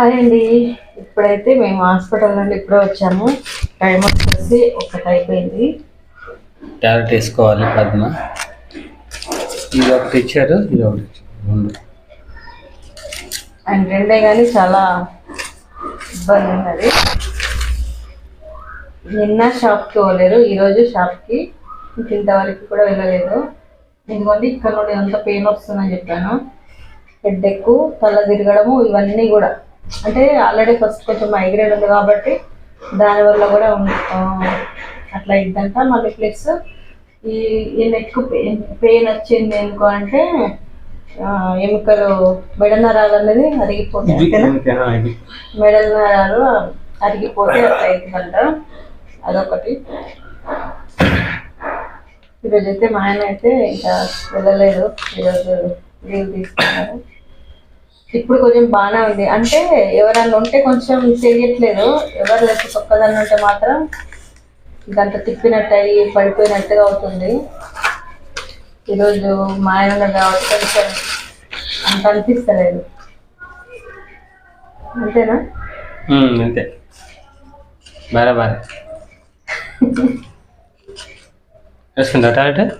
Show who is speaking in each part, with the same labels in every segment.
Speaker 1: Hi అండి. ఇప్పుడైతే మేము హాస్పిటల్ నుండి ఇప్పుడే వచ్చాము. టైం వచ్చేసి ఒకటి అయిపోయింది.
Speaker 2: టాబ్లెట్ వేసుకోవాలి పద్మ. ఇది ఒకటి ఇచ్చారు ఇది ఒకటి
Speaker 1: అండ్ రెండే కానీ చాలా ఇబ్బంది ఉన్నది. నిన్న షాప్కి పోలేరు ఈరోజు షాప్కి. ఇంతవరకు కూడా వెళ్ళలేదు. ఎందుకంటే ఇక్కడ నుండి అంత పెయిన్ వస్తుందని చెప్పాను. హెడ్ ఎక్కువ తల తిరగడము ఇవన్నీ కూడా. అంటే ఆల్రెడీ ఫస్ట్ కొంచెం మైగ్రేన్ ఉంది కాబట్టి దానివల్ల కూడా అట్లా ఇద్దంట మళ్ళీ ప్లస్ ఈ ఈ నెక్ పెయిన్ పెయిన్ వచ్చింది ఎందుకు అంటే ఎముకలు మెడ నరాలు అనేది అరిగిపోతాయి మెడల నరాలు అరిగిపోతే అట్లా అవుతుందంట అదొకటి. ఈరోజు అయితే మా ఆయన అయితే ఇంకా వెళ్ళలేదు. ఈరోజు లీవ్ తీసుకున్నారు ఇప్పుడు కొంచెం బాగానే ఉంది. అంటే ఎవరన్నా ఉంటే కొంచెం తెలియట్లేదు. ఎవరు లేకపోతే ఒక్కదాన్ని ఉంటే మాత్రం గంట తిప్పినట్టు అయ్యి పడిపోయినట్టుగా అవుతుంది. ఈరోజు మా ఆయన కాబట్టి కొంచెం అంత అనిపిస్తలేదు. అంతేనా?
Speaker 2: అంతే. బరాబర్ వేసుకుంటా టాబ్లెట్?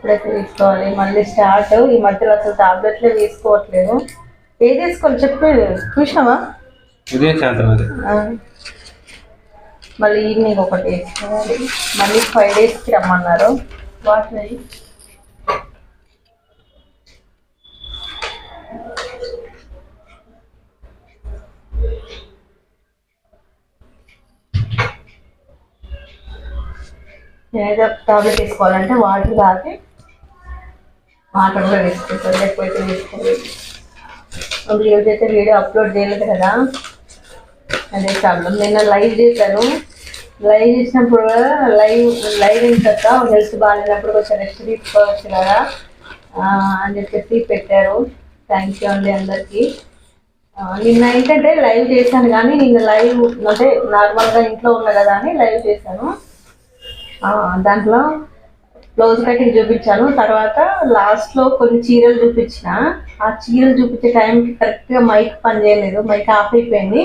Speaker 1: ఇప్పుడైతే తీసుకోవాలి. మళ్ళీ స్టార్ట్. ఈ మధ్యలో అసలు టాబ్లెట్లే తీసుకోవట్లేదు. ఏది తీసుకోవాలి చెప్పు. చూసినావా?
Speaker 2: ఉదయం సాయంత్రం.
Speaker 1: మళ్ళీ ఈవినింగ్ ఒకటి వేసుకోవాలి. మళ్ళీ ఫైవ్ డేస్కి రమ్మన్నారు. వాటిని. నేనైతే టాబ్లెట్ తీసుకోవాలంటే వాటర్ తాగి వాటర్లో కూడా లేకపోతే తీసుకోలేదు ఇప్పుడు ఈరోజైతే వీడియో అప్లోడ్ చేయలేదు కదా? అదే ప్రాబ్లం. నిన్న లైవ్ చేశాను లైవ్ చేసినప్పుడు లైవ్ లైవ్ ఇంతక హెల్త్ బాగాలేనప్పుడు కొంచెం రెస్ట్ తీసుకోవచ్చు కదా? అని చెప్పేసి పెట్టారు. థ్యాంక్ యూ అండి అందరికీ. నిన్న ఏంటంటే లైవ్ చేశాను కానీ నిన్న లైవ్ అంటే నార్మల్గా ఇంట్లో ఉన్న కదా అని లైవ్ చేశాను. దాంట్లో బ్లౌజ్ కటింగ్ చూపించాను. తర్వాత లాస్ట్లో కొన్ని చీరలు చూపించిన. ఆ చీరలు చూపించే టైంకి కరెక్ట్గా మైక్ పని చేయలేదు మైక్ ఆఫ్ అయిపోయింది.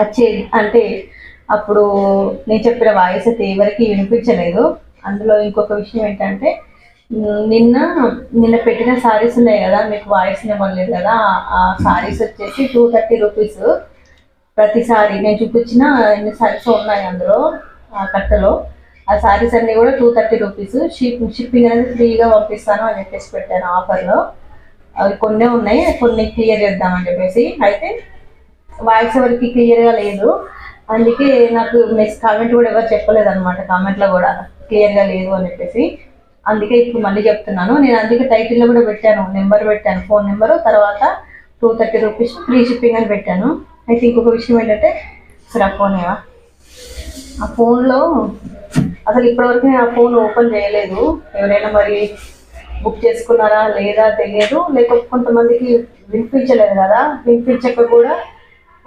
Speaker 1: వచ్చే అంటే అప్పుడు నేను చెప్పిన వాయిస్ అయితే ఎవరికి వినిపించలేదు. అందులో ఇంకొక విషయం ఏంటంటే నిన్న నిన్న పెట్టిన సారీస్ ఉన్నాయి కదా మీకు వాయిస్ ఇవ్వలేదు కదా ఆ సారీస్ వచ్చేసి టూ థర్టీ రూపీస్ ప్రతిసారి నేను చూపించిన ఎన్ని సారీస్ ఉన్నాయి అందులో ఆ కట్టలో. ఆ సారీస్ అన్ని కూడా two thirty rupees ship shipping అనేది ఫ్రీగా పంపిస్తాను అని చెప్పేసి పెట్టాను ఆఫర్లో అవి కొన్ని ఉన్నాయి కొన్ని క్లియర్ చేద్దామని చెప్పేసి. అయితే వాయిస్ ఎవరికి క్లియర్గా లేదు. అందుకే నాకు నెక్స్ట్ కామెంట్ కూడా ఎవరు చెప్పలేదు అనమాట కామెంట్లో కూడా క్లియర్గా లేదు అని చెప్పేసి. అందుకే ఇప్పుడు మళ్ళీ చెప్తున్నాను. నేను అందుకే టైటిల్లో కూడా పెట్టాను నెంబర్ పెట్టాను ఫోన్ నెంబరు తర్వాత two thirty rupees free shipping అని పెట్టాను. అయితే ఇంకొక విషయం ఏంటంటే సరే ఆ ఫోన్ ఆ ఫోన్లో అసలు ఇప్పటివరకు నేను ఆ ఫోన్ ఓపెన్ చేయలేదు. ఎవరైనా మరి బుక్ చేసుకున్నారా లేదా తెలియదు. లేకపోతే కొంతమందికి వినిపించలేదు కదా. వినిపించక కూడా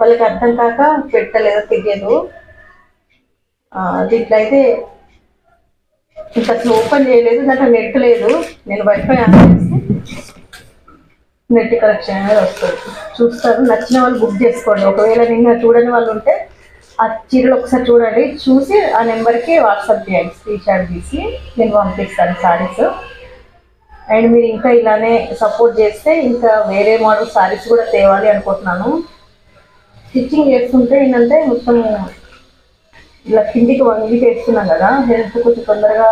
Speaker 1: వాళ్ళకి అర్థం కాక పెట్టలేదో తెలియదు. దీంట్లో అయితే ఇంకా అసలు ఓపెన్ చేయలేదు దాంట్లో నెట్ లేదు. నేను వైఫై ఆన్ చేస్తే నెట్ కనెక్షన్ అనేది వస్తుంది. చూస్తారు. నచ్చిన వాళ్ళు బుక్ చేసుకోండి. ఒకవేళ నిన్న చూడని వాళ్ళు ఉంటే ఆ చీరలు ఒకసారి చూడండి. చూసి ఆ నెంబర్కి వాట్సాప్ చేయండి. స్క్రీన్షాట్ తీసి నేను పంపిస్తాను శారీస్ అండ్ మీరు ఇంకా ఇలానే సపోర్ట్ చేస్తే ఇంకా వేరే మోడల్ శారీస్ కూడా తేవాలి అనుకుంటున్నాను. స్టిచ్చింగ్ చేస్తుంటే ఏంటంటే మొత్తం ఇలా కిందికి వంగి చేస్తున్నాం కదా హెల్త్ కొంచెం తొందరగా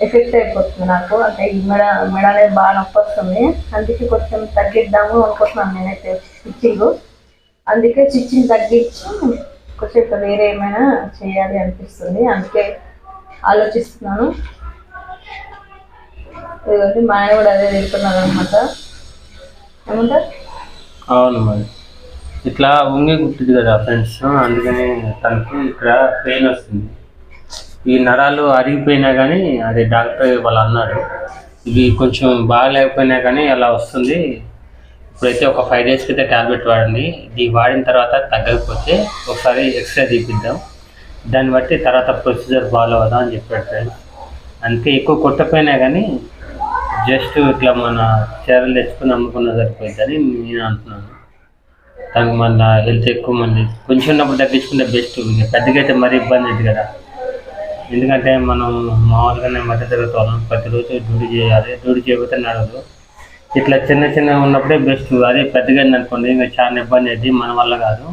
Speaker 1: ఎఫెక్ట్ అయిపోతుంది నాకు. అంటే ఈ మెడ మెడ అనేది బాగా నొప్పి వస్తుంది అందుకే కొంచెం తగ్గిద్దాము అనుకుంటున్నాను నేనైతే స్టిచ్చింగ్. అందుకే స్టిచ్చింగ్ తగ్గించి కొంచెం ఇంకా వేరే ఏమైనా చేయాలి అనిపిస్తుంది. అందుకే ఆలోచిస్తున్నాను. ఇదిగోండి మా ఆయన కూడా అదే తింటున్నారు అనమాట ఏమంటారు?
Speaker 2: అవును మరి. ఇట్లా ఉంగే గుర్తుంది కదా ఫ్రెండ్స్. అందుకని తనకి ఇక్కడ పెయిన్ వస్తుంది. ఈ నరాలు అరిగిపోయినా కానీ అది డాక్టర్ వాళ్ళు అన్నారు. ఇవి కొంచెం బాగాలేకపోయినా కానీ అలా వస్తుంది. ఇప్పుడైతే ఒక ఫైవ్ డేస్కి అయితే ట్యాబ్లెట్ వాడండి. ఇది వాడిన తర్వాత తగ్గకపోతే ఒకసారి ఎక్స్రే తీపిద్దాం. దాన్ని బట్టి తర్వాత ప్రొసీజర్ ఫాలో అవుదాం అని చెప్పాడు ఫ్రెండ్స్ అందుకే ఎక్కువ కొట్టపోయినా కానీ జస్ట్ ఇట్లా మన చీరలు తెచ్చుకుని అమ్ముకున్న సరిపోతుందని నేను అంటున్నాను. దానికి మన హెల్త్ ఎక్కువ మంది కొంచెం ఉన్నప్పుడు తగ్గించుకుంటే బెస్ట్ పెద్దగా అయితే మరీ ఇబ్బంది అవుతుంది కదా. ఎందుకంటే మనం మామూలుగానే మధ్య తరగతి వాళ్ళం. ప్రతిరోజు డ్యూటీ చేయాలి. డ్యూటీ చేయకపోతే నడవదు. ఇట్లా చిన్న చిన్నగా ఉన్నప్పుడే బెస్ట్ అదే పెద్దగా అనుకోండి ఇంకా చాలా ఇబ్బంది అయితే మన వల్ల కాదు.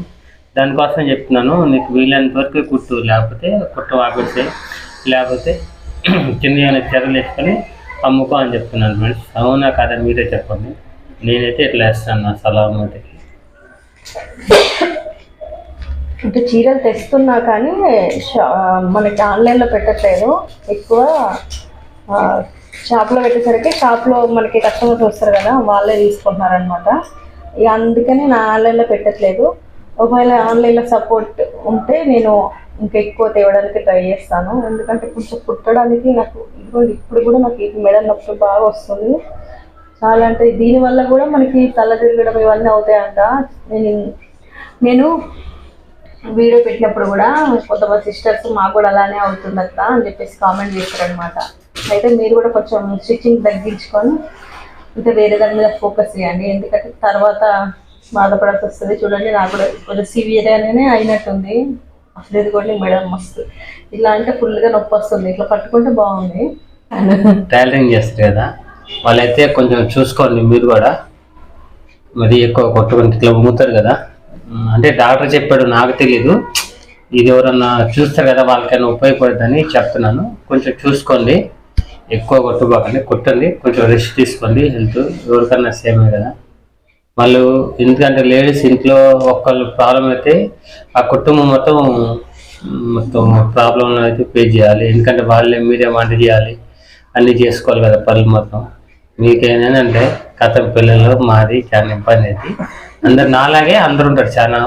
Speaker 2: దానికోసం చెప్తున్నాను నీకు వీలైనంత వరకు కుట్టు లేకపోతే కుట్టు ఆపేస్తే లేకపోతే చిన్న చిన్న చీరలు వేసుకొని అమ్ముకో అని చెప్తున్నాను ఫ్రెండ్స్ అవునా కదా మీరే చెప్పండి. నేనైతే ఇట్లా వేస్తాను నా సలహా
Speaker 1: ఇప్పుడు చీరలు తెస్తున్నా కానీ మనకి ఆన్లైన్లో పెట్టట్లేదు. ఎక్కువ షాప్లో పెట్టేసరికి షాప్లో మనకి కస్టమర్స్ వస్తారు కదా వాళ్ళే తీసుకుంటున్నారు అనమాట ఇక అందుకని నా ఆన్లైన్లో పెట్టట్లేదు. ఒకవేళ ఆన్లైన్లో సపోర్ట్ ఉంటే నేను ఇంకా ఎక్కువ తేవడానికి ట్రై చేస్తాను. ఎందుకంటే కొంచెం కుట్టడానికి నాకు ఇప్పుడు కూడా నాకు ఈ మెడ నొప్పి బాగా వస్తుంది. చాలా అంటే దీనివల్ల కూడా మనకి తల తిరగడం ఇవన్నీ అవుతాయంట. నేను నేను వీడియో పెట్టినప్పుడు కూడా కొంతమంది సిస్టర్స్ మాకు కూడా అలానే అవుతుందక్క అని చెప్పేసి కామెంట్ చేశారనమాట అయితే మీరు కూడా కొంచెం స్టిచ్చింగ్ తగ్గించుకొని ఇంకా వేరే దాని మీద ఫోకస్ చేయండి. ఎందుకంటే తర్వాత బాధపడాల్సి వస్తుంది. చూడండి నాకు కూడా కొంచెం సివియర్గానే అయినట్టుంది. అసలు ఇది కూడా మేడం మస్తు. ఇలా అంటే ఫుల్గా నొప్పి వస్తుంది. ఇట్లా పట్టుకుంటే బాగుంది.
Speaker 2: టైలరింగ్ చేస్తారు కదా. వాళ్ళైతే కొంచెం చూసుకోండి మీరు కూడా. మరి ఎక్కువ కొట్టుకుంటే ఇట్లా ఉమ్ముతారు కదా. అంటే డాక్టర్ చెప్పాడు నాకు తెలీదు. ఇది ఎవరన్నా చూస్తారు కదా వాళ్ళకైనా ఉపయోగపడుతుందని చెప్తున్నాను. కొంచెం చూసుకోండి. ఎక్కువ కొట్టుకోకండి కొట్టండి కొంచెం రెస్ట్ తీసుకోండి హెల్త్ ఎవరికన్నా సేమే కదా. వాళ్ళు ఎందుకంటే లేడీస్ ఇంట్లో ఒక్కళ్ళు ప్రాబ్లం అయితే ఆ కుటుంబం మొత్తం మొత్తం ప్రాబ్లం అయితే పే చేయాలి. ఎందుకంటే వాళ్ళే మీరే వంట చేయాలి అన్నీ చేసుకోవాలి కదా పనులు మొత్తం. మీకేంటంటే కథ పిల్లలు మాది చాలా ఇబ్బంది అయితే అందరు నాలాగే అందరు ఉంటారు చాలా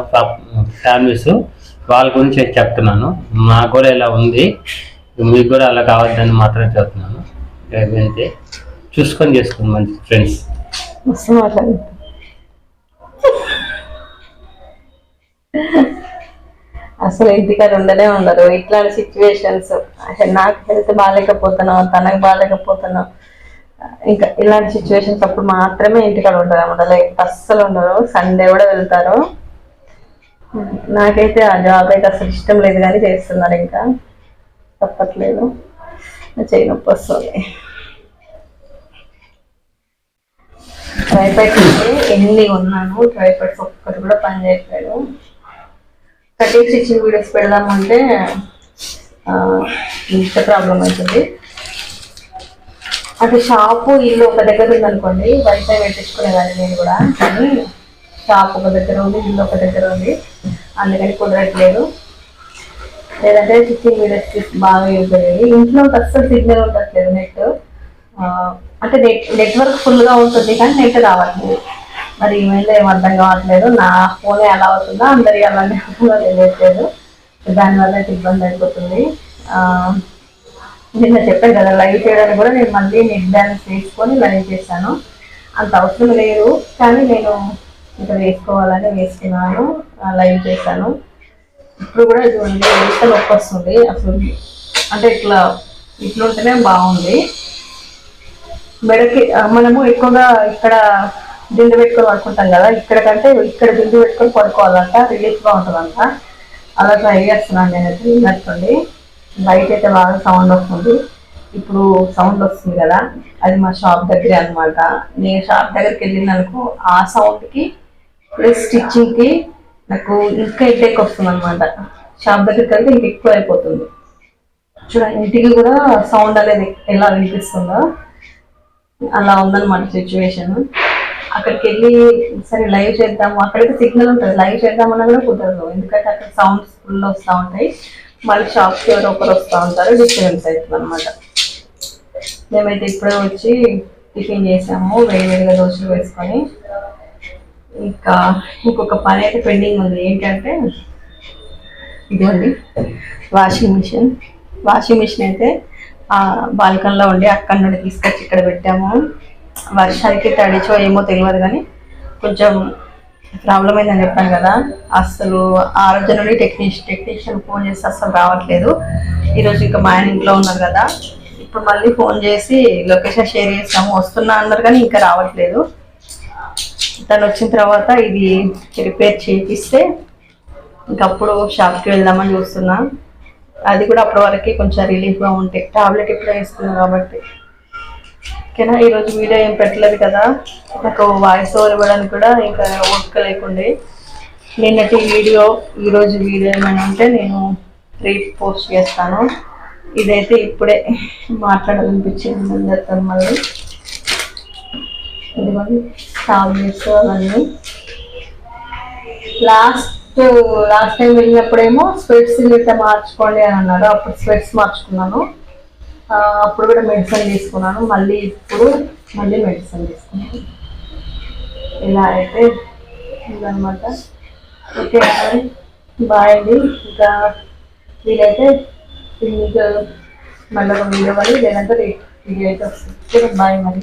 Speaker 2: ఫ్యామిలీస్. వాళ్ళ గురించి చెప్తున్నాను. నాకు కూడా ఇలా ఉంది. మీకు కూడా అలా కావద్దని మాత్రమే చెప్తున్నాను. అయితే చూసుకొని చేసుకోండి మంచి ఫ్రెండ్స్.
Speaker 1: మస్తు మాట్లాడింది అసలు ఇంటికాడ ఉండనే ఉండరు. ఇట్లాంటి సిచ్యువేషన్స్ నాకు హెల్త్ బాగాలేకపోతున్నావు తనకు బాగాలేకపోతున్నాం ఇంకా ఇలాంటి సిచ్యువేషన్స్ అప్పుడు మాత్రమే ఇంటికాడ ఉంటారు అన్నమాట లైక్ అస్సలు ఉండరు. సండే కూడా వెళ్తారు. నాకైతే ఆ జాబ్ అయితే అసలు ఇష్టం లేదు కానీ చేస్తున్నారు ఇంకా. తప్పట్లేదు. చెయ్యి నొప్పి వస్తుంది. ట్రైపాడ్స్ అంటే ఎన్ని ఉన్నాను ట్రైపాడ్స్ ఒక్కటి కూడా పని చేయట్లేదు. కటింగ్ స్టిచ్చింగ్ వీడియోస్ పెడదామంటే ఇంత ప్రాబ్లం అవుతుంది. అటు షాపు ఇల్లు ఒక దగ్గర ఉందనుకోండి వైఫై పెట్టించుకునేదాన్ని నేను కూడా. కానీ షాప్ ఒక దగ్గర ఉంది ఇల్లు ఒక దగ్గర ఉంది. అందుకని కుదరట్లేదు. లేదంటే ఫిఫ్టీన్ వీడియోస్ బాగా యూజ్ అయ్యేది. ఇంట్లో అస్సలు సిగ్నల్ ఉండట్లేదు నెట్. అంటే నెట్ నెట్వర్క్ ఫుల్గా ఉంటుంది కానీ నెట్ రావట్లేదు. మరి ఏమైందో ఏం అర్థం కావట్లేదు. నా ఫోనే ఎలా అవుతుందో? అందరి అలానే అవుతుందో? తెలియట్లేదు. దానివల్ల అయితే ఇబ్బంది అయిపోతుంది. నిన్న చెప్పాను కదా లైవ్ చేయడానికి కూడా నేను మళ్ళీ నెట్ బ్యాలెన్స్ వేసుకొని లైవ్ చేశాను. అంత అవసరం లేదు కానీ నేను ఇంకా వేసుకోవాలని వేసుకున్నాను. లైవ్ చేశాను. ఇప్పుడు కూడా చూడండి ఎంత నొప్పి వస్తుంది. అసలు అంటే ఇట్లా ఇట్లా ఉంటేనే బాగుంది. మెడకి మనము ఎక్కువగా ఇక్కడ దిండు పెట్టుకొని పడుకుంటాం కదా ఇక్కడ కంటే ఇక్కడ దిండు పెట్టుకొని పడుకోవాలంట రిలీఫ్గా ఉంటుందంట. అలా ట్రై చేస్తున్నాను నేనైతే విన్నట్టుండి బయట అయితే బాగా సౌండ్ వస్తుంది. ఇప్పుడు సౌండ్ వస్తుంది కదా అది మా షాప్ దగ్గరే అన్నమాట. నేను షాప్ దగ్గరికి వెళ్ళింది అనుకో ఆ సౌండ్కి ప్లస్ స్టిచ్చింగ్కి నాకు ఇంకా ఎడ్డెక్ వస్తుంది అనమాట షాప్ దగ్గరికి వెళ్తే ఇంకా ఎక్కువ అయిపోతుంది. చూడండి ఇంటికి కూడా సౌండ్ అనేది ఎలా వినిపిస్తుందో అలా ఉందన్నమాట సిచ్యువేషన్ అక్కడికి వెళ్ళి సరే లైవ్ చేద్దాము. అక్కడైతే సిగ్నల్ ఉంటుంది. లైవ్ చేద్దామన్నా కూడా కుదరదు. ఎందుకంటే అక్కడ సౌండ్స్ ఫుల్ వస్తూ ఉంటాయి. మళ్ళీ షాప్కి ఎవరో ఒకరు వస్తూ ఉంటారు. డిస్టర్బెన్స్ అవుతుంది అనమాట మేమైతే ఇప్పుడే వచ్చి టిఫిన్ చేసాము. వేడి వేడిగా దోశలు వేసుకొని ఇంకా ఇంకొక పని అయితే పెండింగ్ ఉంది. ఏంటంటే ఇదిగోండి. Washing machine. వాషింగ్ మిషన్ అయితే బాల్కన్లో ఉండి అక్కడ నుండి తీసుకొచ్చి ఇక్కడ పెట్టాము. వర్షానికి తడిచో ఏమో తెలియదు కానీ కొంచెం ప్రాబ్లం అయిందని చెప్పాను కదా. అసలు ఆ రోజు నుండి టెక్నీషియన్ టెక్నీషియన్ ఫోన్ చేస్తే అసలు రావట్లేదు. ఈరోజు ఇంకా మా ఆయన ఇంట్లో ఉన్నారు కదా. ఇప్పుడు మళ్ళీ ఫోన్ చేసి లొకేషన్ షేర్ చేసాము. వస్తున్నా అన్నారు కానీ ఇంకా రావట్లేదు. తను వచ్చిన తర్వాత ఇది రిపేర్ చేపిస్తే ఇంకప్పుడు షాప్కి వెళ్దామని చూస్తున్నా. అది కూడా అప్పటి వరకు కొంచెం రిలీఫ్గా ఉంటాయి టాబ్లెట్ ఎప్పుడో వేసుకున్నాను కాబట్టి. ఓకేనా? ఈరోజు వీడియో ఏం పెట్టలేదు కదా. నాకు వాయిస్ ఓవర్ ఇవ్వడానికి కూడా ఇంకా ఓపిక లేకుండే. నిన్నటి వీడియో ఈరోజు వీడియో ఏమైనా ఉంటే నేను రీప్ పోస్ట్ చేస్తాను. ఇదైతే ఇప్పుడే మాట్లాడాలనిపించింది అందరితో మళ్ళీ. ఇదిగోండి. టాబ్లెట్స్ అవన్నీ లాస్ట్ లాస్ట్ టైం వెళ్ళినప్పుడేమో స్వెట్స్ గిట్ట మార్చుకోండి అని అన్నారు. అప్పుడు స్వెట్స్ మార్చుకున్నాను. అప్పుడు కూడా మెడిసిన్ తీసుకున్నాను. మళ్ళీ ఇప్పుడు మళ్ళీ మెడిసిన్ తీసుకున్నాను. ఇలా అయితే ఇదనమాట ఓకే మరి బాయ్ అండి. ఇంకా వీలైతే మీకు మళ్ళీ ఒక వీడియో మరి లేదంటే వీడియో అయితే వస్తుంది. బాయ్ మరి.